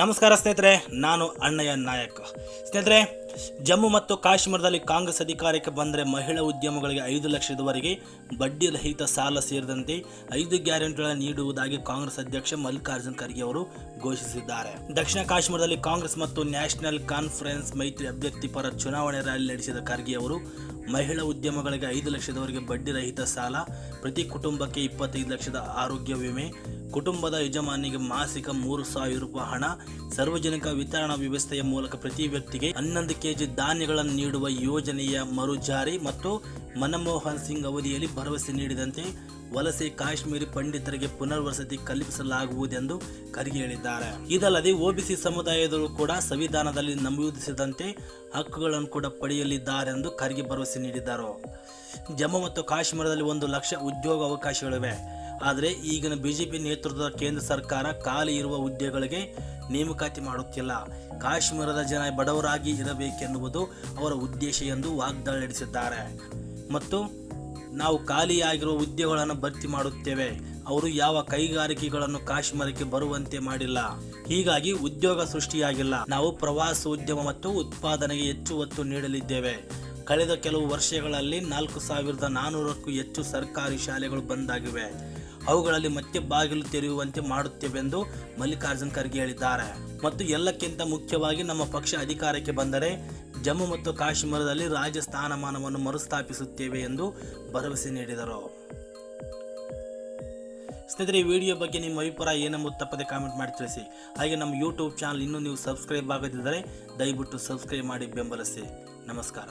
ನಮಸ್ಕಾರ ಸ್ನೇಹಿತರೆ, ನಾನು ಅಣ್ಣಯ್ಯ ನಾಯಕ್. ಸ್ನೇಹಿತರೆ, ಜಮ್ಮು ಮತ್ತು ಕಾಶ್ಮೀರದಲ್ಲಿ ಕಾಂಗ್ರೆಸ್ ಅಧಿಕಾರಕ್ಕೆ ಬಂದರೆ ಮಹಿಳಾ ಉದ್ಯಮಗಳಿಗೆ ಐದು ಲಕ್ಷದವರೆಗೆ ಬಡ್ಡಿ ರಹಿತ ಸಾಲ ಸೇರಿದಂತೆ ಐದು ಗ್ಯಾರಂಟಿಗಳನ್ನು ನೀಡುವುದಾಗಿ ಕಾಂಗ್ರೆಸ್ ಅಧ್ಯಕ್ಷ ಮಲ್ಲಿಕಾರ್ಜುನ್ ಖರ್ಗೆ ಅವರು ಘೋಷಿಸಿದ್ದಾರೆ. ದಕ್ಷಿಣ ಕಾಶ್ಮೀರದಲ್ಲಿ ಕಾಂಗ್ರೆಸ್ ಮತ್ತು ನ್ಯಾಷನಲ್ ಕಾನ್ಫರೆನ್ಸ್ ಮೈತ್ರಿ ಅಭ್ಯರ್ಥಿ ಪರ ಚುನಾವಣೆ ರ್ಯಾಲಿ ನಡೆಸಿದ ಖರ್ಗೆ ಅವರು, ಮಹಿಳಾ ಉದ್ಯಮಗಳಿಗೆ ಐದು ಲಕ್ಷದವರೆಗೆ ಬಡ್ಡಿ ರಹಿತ ಸಾಲ, ಪ್ರತಿ ಕುಟುಂಬಕ್ಕೆ ಇಪ್ಪತ್ತೈದು ಲಕ್ಷದ ಆರೋಗ್ಯ ವಿಮೆ ಕುಟುಂಬದ ಯಜಮಾನಿಗೆ ಮಾಸಿಕ ಮೂರು ಸಾವಿರ ರೂಪಾಯಿ ಹಣ, ಸಾರ್ವಜನಿಕ ವಿತರಣಾ ವ್ಯವಸ್ಥೆಯ ಮೂಲಕ ಪ್ರತಿ ವ್ಯಕ್ತಿಗೆ ಹನ್ನೊಂದು ಕೆಜಿ ಧಾನ್ಯಗಳನ್ನು ನೀಡುವ ಯೋಜನೆಯ ಮರುಜಾರಿ ಮತ್ತು ಮನಮೋಹನ್ ಸಿಂಗ್ ಅವಧಿಯಲ್ಲಿ ಭರವಸೆ ನೀಡಿದಂತೆ ವಲಸೆ ಕಾಶ್ಮೀರಿ ಪಂಡಿತರಿಗೆ ಪುನರ್ವಸತಿ ಕಲ್ಪಿಸಲಾಗುವುದೆಂದು ಖರ್ಗೆ ಹೇಳಿದ್ದಾರೆ. ಇದಲ್ಲದೆ ಒಬಿಸಿ ಸಮುದಾಯದವರು ಕೂಡ ಸಂವಿಧಾನದಲ್ಲಿ ನಮೂದಿಸಿದಂತೆ ಹಕ್ಕುಗಳನ್ನು ಕೂಡ ಪಡೆಯಲಿದ್ದಾರೆಂದು ಖರ್ಗೆ ಭರವಸೆ ನೀಡಿದ್ದಾರೆ ಜಮ್ಮು ಮತ್ತು ಕಾಶ್ಮೀರದಲ್ಲಿ ಒಂದು ಲಕ್ಷ ಉದ್ಯೋಗ ಅವಕಾಶಗಳಿವೆ ಆದರೆ ಈಗಿನ ಬಿಜೆಪಿ ನೇತೃತ್ವದ ಕೇಂದ್ರ ಸರ್ಕಾರ ಖಾಲಿ ಇರುವ ಹುದ್ದೆಗಳಿಗೆ ನೇಮಕಾತಿ ಮಾಡುತ್ತಿಲ್ಲ. ಕಾಶ್ಮೀರದ ಜನ ಬಡವರಾಗಿ ಇರಬೇಕೆನ್ನುವುದು ಅವರ ಉದ್ದೇಶ ಎಂದು ವಾಗ್ದಾಳಿ ನಡೆಸಿದ್ದಾರೆ. ಮತ್ತು ನಾವು ಖಾಲಿಯಾಗಿರುವ ಹುದ್ದೆಗಳನ್ನು ಭರ್ತಿ ಮಾಡುತ್ತೇವೆ. ಅವರು ಯಾವ ಕೈಗಾರಿಕೆಗಳನ್ನು ಕಾಶ್ಮೀರಕ್ಕೆ ಬರುವಂತೆ ಮಾಡಿಲ್ಲ. ಹೀಗಾಗಿ ಉದ್ಯೋಗ ಸೃಷ್ಟಿಯಾಗಿಲ್ಲ. ನಾವು ಪ್ರವಾಸೋದ್ಯಮ ಮತ್ತು ಉತ್ಪಾದನೆಗೆ ಹೆಚ್ಚು ಒತ್ತು ನೀಡಲಿದ್ದೇವೆ. ಕಳೆದ ಕೆಲವು ವರ್ಷಗಳಲ್ಲಿ ನಾಲ್ಕು ಸಾವಿರದ ನಾನ್ನೂರಕ್ಕೂ ಹೆಚ್ಚು ಸರ್ಕಾರಿ ಶಾಲೆಗಳು ಬಂದಾಗಿವೆ ಅವುಗಳಲ್ಲಿ ಮತ್ತೆ ಬಾಗಿಲು ತೆರೆಯುವಂತೆ ಮಾಡುತ್ತೇವೆಂದು ಮಲ್ಲಿಕಾರ್ಜುನ್ ಖರ್ಗೆ ಹೇಳಿದ್ದಾರೆ. ಮತ್ತು ಎಲ್ಲಕ್ಕಿಂತ ಮುಖ್ಯವಾಗಿ ನಮ್ಮ ಪಕ್ಷ ಅಧಿಕಾರಕ್ಕೆ ಬಂದರೆ ಜಮ್ಮು ಮತ್ತು ಕಾಶ್ಮೀರದಲ್ಲಿ ರಾಜ್ಯ ಸ್ಥಾನಮಾನವನ್ನು ಮರುಸ್ಥಾಪಿಸುತ್ತೇವೆ ಎಂದು ಭರವಸೆ ನೀಡಿದರು. ಸ್ನೇಹಿತರೆ, ಈ ವಿಡಿಯೋ ಬಗ್ಗೆ ನಿಮ್ಮ ಅಭಿಪ್ರಾಯ ಏನೆಂಬುದು ತಪ್ಪದೆ ಕಾಮೆಂಟ್ ಮಾಡಿ ತಿಳಿಸಿ. ಹಾಗೆ ನಮ್ಮ ಯೂಟ್ಯೂಬ್ ಚಾನಲ್ ಇನ್ನೂ ನೀವು ಸಬ್ಸ್ಕ್ರೈಬ್ ಆಗದಿದ್ದರೆ ದಯವಿಟ್ಟು ಸಬ್ಸ್ಕ್ರೈಬ್ ಮಾಡಿ ಬೆಂಬಲಿಸಿ. ನಮಸ್ಕಾರ.